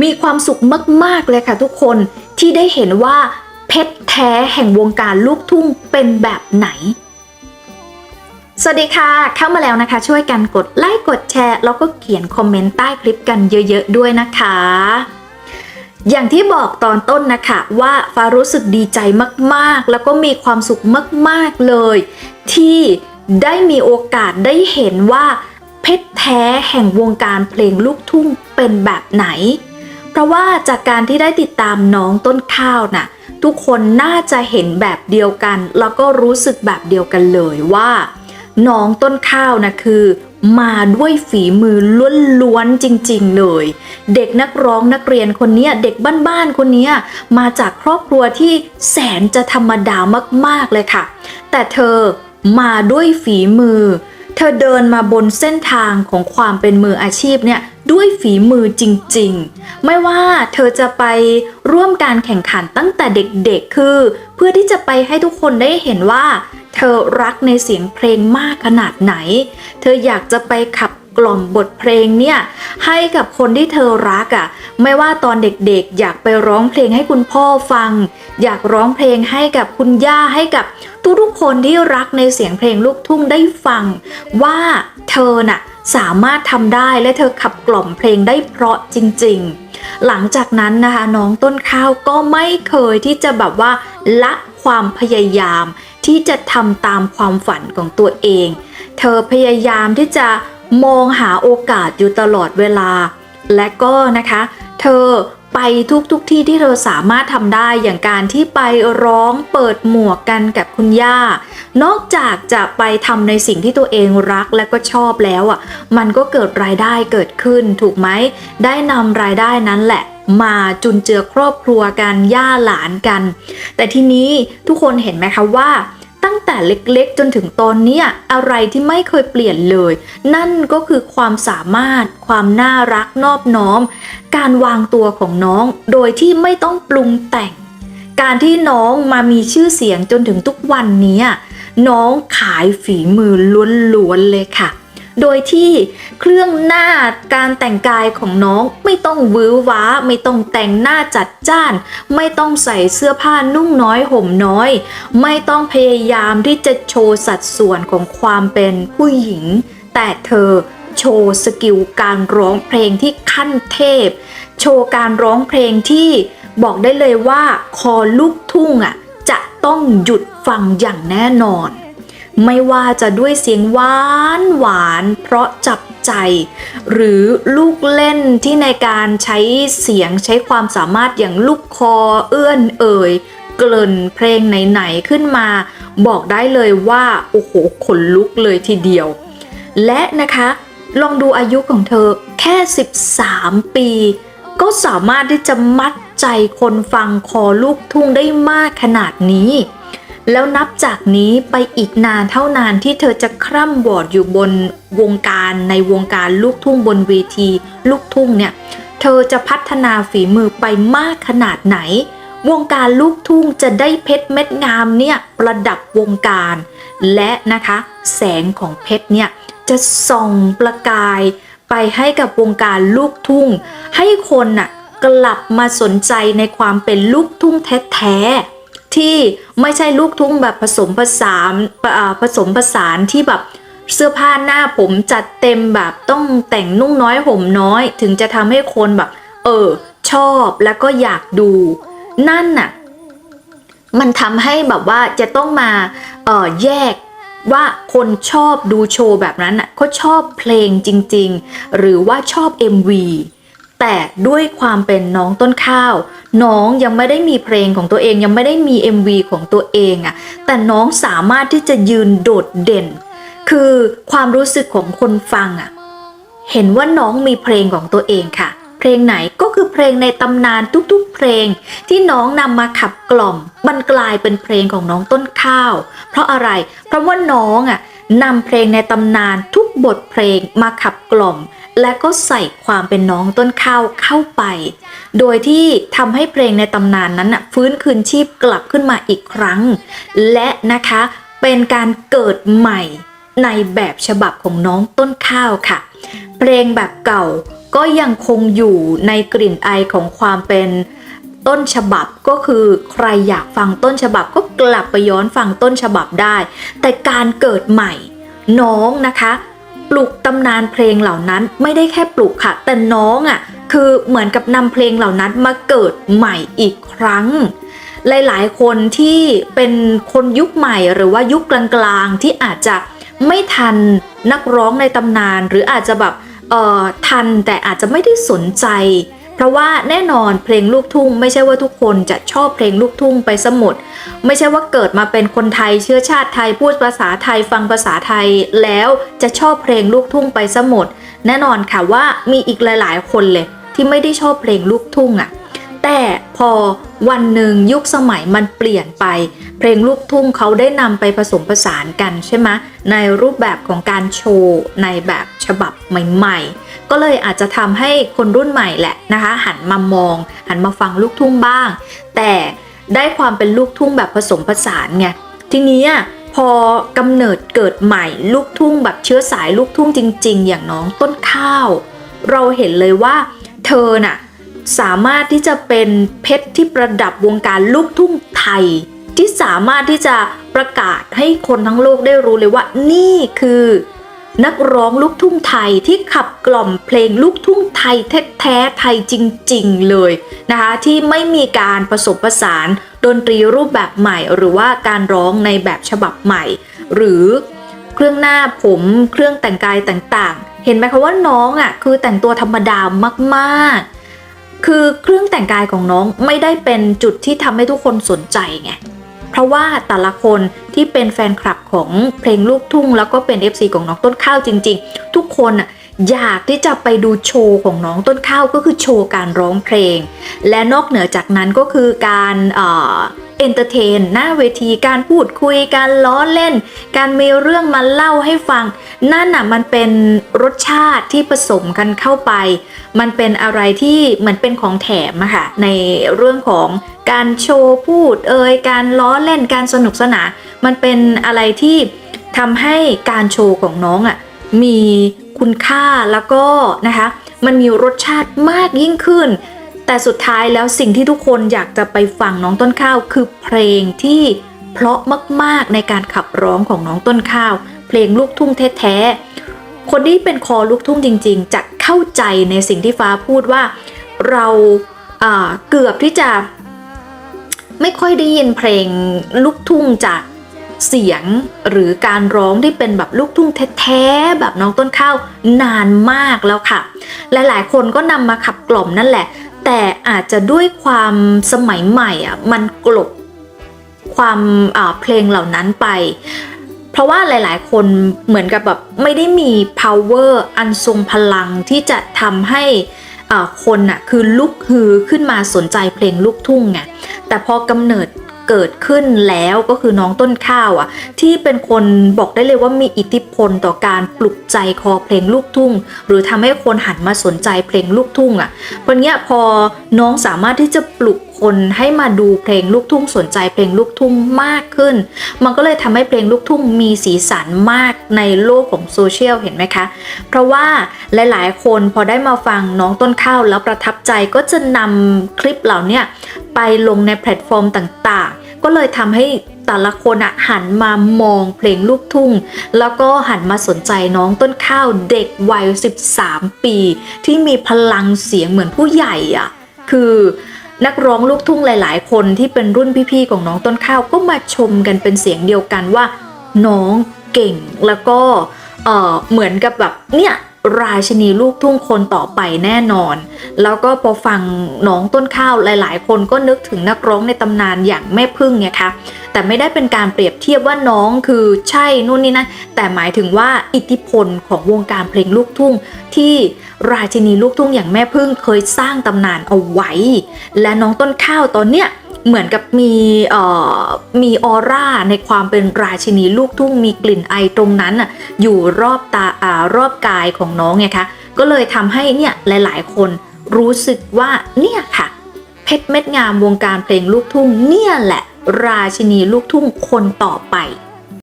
มีความสุขมาก ๆ เลยค่ะทุกคนที่ได้เห็นว่าเพชรแท้แห่งวงการลูกทุ่งเป็นแบบไหน สวัสดีค่ะ เข้ามาแล้วนะคะ ช่วยกันกดไลค์กดแชร์ แล้วก็เขียนคอมเมนต์ใต้คลิปกันเยอะๆด้วยนะคะ อย่างที่บอกตอนต้นนะคะว่าฟ้ารู้สึกดีใจมากๆ แล้วก็มีความสุขมากๆเลย ที่ได้มีโอกาสได้เห็นว่าเพชรแท้แห่งวงการเพลงลูกทุ่งเป็นแบบไหน เพราะว่าจากการที่ได้ติดตามน้องต้นข้าวน่ะทุกคนน่าจะเห็นแบบเดียวกัน แล้วก็รู้สึกแบบเดียวกันเลยว่า น้องต้นข้าวนะคือ มาด้วยฝีมือล้วนๆจริงๆเลย เด็กนักร้องนักเรียนคนนี้เด็กบ้านๆคนนี้มาจากครอบครัวที่แสนจะธรรมดามากๆเลยค่ะ แต่เธอมาด้วยฝีมือ เธอเดินมาบนเส้นทางของความเป็นมืออาชีพเนี่ย ด้วยฝีมือจริงๆ ไม่ว่าเธอจะไปร่วมการแข่งขันตั้งแต่เด็กๆ คือ เพื่อที่จะไปให้ทุกคนได้เห็นว่า เธอรักในเสียงเพลงมากขนาดไหน เธออยากจะไปขับ กล่อมบทเพลงเนี่ยให้กับคนที่เธอรักอะ่ะไม่ว่าตอนเด็กๆ อยากไปร้องเพลงให้คุณพ่อฟัง อยากร้องเพลงให้กับคุณย่าให้กับทุกๆคนที่รักในเสียงเพลงลูกทุ่งได้ฟัง ว่าเธอน่ะสามารถทำได้และเธอขับกล่อมเพลงได้เพราะจริง ๆ หลังจากนั้นนะคะน้องต้นข้าวก็ไม่เคยที่จะแบบว่าละความพยายามที่จะทำตามความฝันของตัวเอง เธอพยายามที่จะ มองหาโอกาสอยู่ตลอดเวลา และก็นะคะ เธอไปทุกทุกที่ที่เธอสามารถทำได้อย่างการที่ไปร้องเปิดหมวกกันกับคุณย่า นอกจากจะไปทำในสิ่งที่ตัวเองรักและก็ชอบแล้วอะ มันก็เกิดรายได้เกิดขึ้นถูกไหม ได้นำรายได้นั้นแหละมาจุนเจือครอบครัวกันย่าหลานกัน แต่ทีนี้ทุกคนเห็นไหมคะว่า ตั้งแต่เล็กๆ จนถึงตอนนี้อะไรที่ไม่เคยเปลี่ยนเลย นั่นก็คือความสามารถ ความน่ารักนอบน้อม การวางตัวของน้อง โดยที่ไม่ต้องปรุงแต่ง การที่น้องมามีชื่อเสียงจนถึงทุกวันนี้ น้องขายฝีมือล้วนๆเลยค่ะ โดยที่เครื่องหน้าการแต่งกายของน้องไม่ต้องวื้อว้า ไม่ต้องแต่งหน้าจัดจ้าน ไม่ต้องใส่เสื้อผ้านุ่งน้อยห่มน้อย ไม่ต้องพยายามที่จะโชว์สัดส่วนของความเป็นผู้หญิง แต่เธอโชว์สกิลการร้องเพลงที่ขั้นเทพ โชว์การร้องเพลงที่บอกได้เลยว่าคอลูกทุ่งอะจะต้องหยุดฟังอย่างแน่นอน ไม่ว่าจะด้วยเสียงหวานหวานเพราะจับใจ หรือลูกเล่นที่ในการใช้เสียงใช้ความสามารถอย่างลูกคอเอื้อนเอ่ยเกลิ่นเพลงไหนๆขึ้นมา บอกได้เลยว่าโอ้โหขนลุกเลยทีเดียว และนะคะลองดูอายุของเธอแค่ 13 ปี ก็สามารถที่จะมัดใจคนฟังคอลูกทุ่งได้มากขนาดนี้ แล้วนับจากนี้ไปอีกนานเท่านานที่เธอจะคร่ำวอดอยู่บนวงการในวงการลูกทุ่งบนเวที ลูกทุ่งเนี่ย เธอจะพัฒนาฝีมือไปมากขนาดไหน วงการลูกทุ่งจะได้เพชรเม็ดงามเนี่ยประดับวงการ และนะคะแสงของเพชรเนี่ยจะส่องประกายไปให้กับวงการลูกทุ่ง ให้คนน่ะกลับมาสนใจในความเป็นลูกทุ่งแท้ๆ ที่ไม่ใช่ลูกทุ่งแบบผสมผสานผสมผสานที่แบบเสื้อผ้าหน้าผมจัดเต็มแบบต้องแต่งนุ่งน้อยห่มน้อย ถึงจะทำให้คนแบบ เออ ชอบแล้วก็อยากดู นั่นน่ะ มันทำให้แบบว่าจะต้องมาเออแยกว่าคนชอบดูโชว์แบบนั้นน่ะเขาชอบเพลงจริง ๆ หรือว่าชอบ MV แต่ด้วยความเป็นน้องต้นข้าว น้องยังไม่ได้มีเพลงของตัวเองยังไม่ได้มี MV ของตัวเองอะ่ะแต่น้องสามารถที่จะยืนโดดเด่น คือความรู้สึกของคนฟังอะ่ะเห็นว่าน้องมีเพลงของตัวเองค่ะ เพลงไหนก็คือเพลงในตำนานทุกๆ เพลงที่น้องนำมาขับกล่อมมันกลายเป็นเพลงของน้องต้นข้าว เพราะอะไร เพราะว่าน้องอะนำเพลงในตำนานทุกบทเพลงมาขับกล่อม และก็ใส่ความเป็นน้องต้นข้าวเข้าไป โดยที่ทำให้เพลงในตำนานนั้นน่ะฟื้นคืนชีพกลับขึ้นมาอีกครั้ง และนะคะเป็นการเกิดใหม่ในแบบฉบับของน้องต้นข้าวค่ะ เพลงแบบเก่าก็ยังคงอยู่ในกลิ่นไอของความเป็นต้นฉบับก็คือใครอยากฟังต้นฉบับก็กลับไปย้อนฟังต้นฉบับได้ แต่การเกิดใหม่น้องนะคะ ปลุกตำนานเพลงเหล่านั้นไม่ได้แค่ปลุกค่ะ แต่น้องอะ่ะคือเหมือนกับนำเพลงเหล่านั้นมาเกิดใหม่อีกครั้ง หลายๆ คนที่เป็นคนยุคใหม่หรือว่ายุคกลางๆ ที่อาจจะไม่ทันนักร้องในตำนาน หรืออาจจะแบบเอ่อทันแต่อาจจะไม่ได้สนใจ เพราะว่าแน่นอนเพลงลูกทุ่ง ไม่ใช่ว่าทุกคนจะชอบเพลงลูกทุ่งไปสมด ไม่ใช่ว่าเกิดมาเป็นคนไทยเชื้อชาติไทยพูดภาษาไทยฟังภาษาไทยแล้วจะชอบเพลงลูกทุ่งไปสมด แน่นอนค่ะว่ามีอีกหลาย ๆ คนเลยที่ไม่ได้ชอบเพลงลูกทุ่งอะ่ะแต่พอ วันหนึ่งยุคสมัยมันเปลี่ยนไป เพลงลูกทุ่งเขาได้นำไปผสมผสานกันใช่ไหมในรูปแบบของการโชว์ในแบบฉบับใหม่ ๆ ก็เลยอาจจะทำให้คนรุ่นใหม่แหละนะคะ หันมามอง หันมาฟังลูกทุ่งบ้าง แต่ได้ความเป็นลูกทุ่งแบบผสมผสานไงทีนี้พอกำเนิดเกิดใหม่ลูกทุ่งแบบเชื้อสายลูกทุ่งจริง ๆ อย่างน้องต้นข้าว เราเห็นเลยว่าเธอน่ะ สามารถที่จะเป็นเพชรที่ประดับวงการลูกทุ่งไทย ที่สามารถที่จะประกาศให้คนทั้งโลกได้รู้เลยว่านี่คือ นักร้องลูกทุ่งไทยที่ขับกล่อมเพลงลูกทุ่งไทยแท้ๆไทยจริงๆเลยนะคะที่ไม่มีการผสมผสานดนตรีรูปแบบใหม่ หรือว่าการร้องในแบบฉบับใหม่ หรือเครื่องหน้าผมเครื่องแต่งกายต่างๆ เห็นไหมคะว่าน้องอะคือแต่งตัวธรรมดามากๆ คือเครื่องแต่งกายของน้องไม่ได้เป็นจุดที่ทำให้ทุกคนสนใจไง เพราะว่าแต่ละคนที่เป็นแฟนคลับของเพลงลูกทุ่ง แล้วก็เป็น FC ของน้องต้นข้าวจริง ๆ ทุกคนอะอยากที่จะไปดูโชว์ของน้องต้นข้าวก็คือโชว์การร้องเพลง และนอกเหนือจากนั้นก็คือการ เอนเตอร์เทนหน้าเวทีการพูดคุยการล้อเล่น การมีเรื่องมาเล่าให้ฟัง นั่นน่ะมันเป็นรสชาติที่ผสมกันเข้าไป มันเป็นอะไรที่เหมือนเป็นของแถมอะค่ะในเรื่องของการโชว์พูดเอ่ยการล้อเล่นการสนุกสนานมันเป็นอะไรที่ทำให้การโชว์ของน้องอะมีคุณค่าแล้วก็นะคะมันมีรสชาติมากยิ่งขึ้น แต่สุดท้ายแล้วสิ่งที่ทุกคนอยากจะไปฟังน้องต้นข้าว คือเพลงที่เพราะมากๆในการขับร้องของน้องต้นข้าว เพลงลูกทุ่งแท้ๆคนที่เป็นคอลูกทุ่งจริง ๆ จะเข้าใจในสิ่งที่ฟ้าพูดว่าเราอ่าเกือบที่จะไม่ค่อยได้ยินเพลงลูกทุ่งจากเสียงหรือการร้องที่เป็นแบบลูกทุ่งแท้ๆแบบน้องต้นข้าวนานมากแล้วค่ะ หลายๆ คนก็นำมาขับกล่อมนั่นแหละ แต่อาจจะด้วยความสมัยใหม่อะมันกลบความเพลงเหล่านั้นไป เพราะว่าหลายๆ คนเหมือนกับแบบไม่ได้มี power อันทรงพลังที่จะทำให้คนน่ะคือลุกฮือขึ้นมาสนใจเพลงลูกทุ่งไงแต่พอกำเนิด เกิดขึ้นแล้วก็คือน้องต้นข้าวอะ ที่เป็นคนบอกได้เลยว่ามีอิทธิพลต่อการปลุกใจคอเพลงลูกทุ่ง หรือทำให้คนหันมาสนใจเพลงลูกทุ่งอะวันเนี้ยพอน้องสามารถที่จะปลุกคนให้มาดูเพลงลูกทุ่งสนใจเพลงลูกทุ่งมากขึ้น มันก็เลยทำให้เพลงลูกทุ่งมีสีสันมากในโลกของโซเชียลเห็นไหมคะ เพราะว่าหลาย ๆ คนพอได้มาฟังน้องต้นข้าวแล้วประทับใจก็จะนำคลิปเหล่านี้ ไปลงในแพลตฟอร์มต่างๆ ก็เลยทำให้แต่ละคนอะหันมามองเพลงลูกทุ่ง แล้วก็หันมาสนใจน้องต้นข้าวเด็กวัย 13 ปี ที่มีพลังเสียงเหมือนผู้ใหญ่อะคือนักร้องลูกทุ่งหลาย ๆ คนที่เป็นรุ่นพี่ๆของน้องต้นข้าวก็มาชมกันเป็นเสียงเดียวกันว่า น้องเก่งแล้วก็เออเหมือนกับแบบเนี่ย ราชินีลูกทุ่งคนต่อไปแน่นอน แล้วก็พอฟังน้องต้นข้าวหลาย ๆ คนก็นึกถึงนักร้องในตำนานอย่างแม่พึ่งไงคะแต่ไม่ได้เป็นการเปรียบเทียบว่าน้องคือใช่นู่นนี่นะแต่หมายถึงว่าอิทธิพลของวงการเพลงลูกทุ่ง ที่ราชินีลูกทุ่งอย่างแม่พึ่งเคยสร้างตำนานเอาไว้ และน้องต้นข้าวตอนเนี้ย เหมือนกับมีเอ่อมีออร่าในความเป็นราชินีลูกทุ่งมีกลิ่นไอตรงนั้นอะอยู่รอบตาอ่ารอบกายของน้องไงคะก็เลยทำให้เนี่ยหลาย ๆ คนรู้สึกว่าเนี่ยค่ะ เพชรเม็ดงามวงการเพลงลูกทุ่งเนี่ยแหละ ราชินีลูกทุ่งคนต่อไป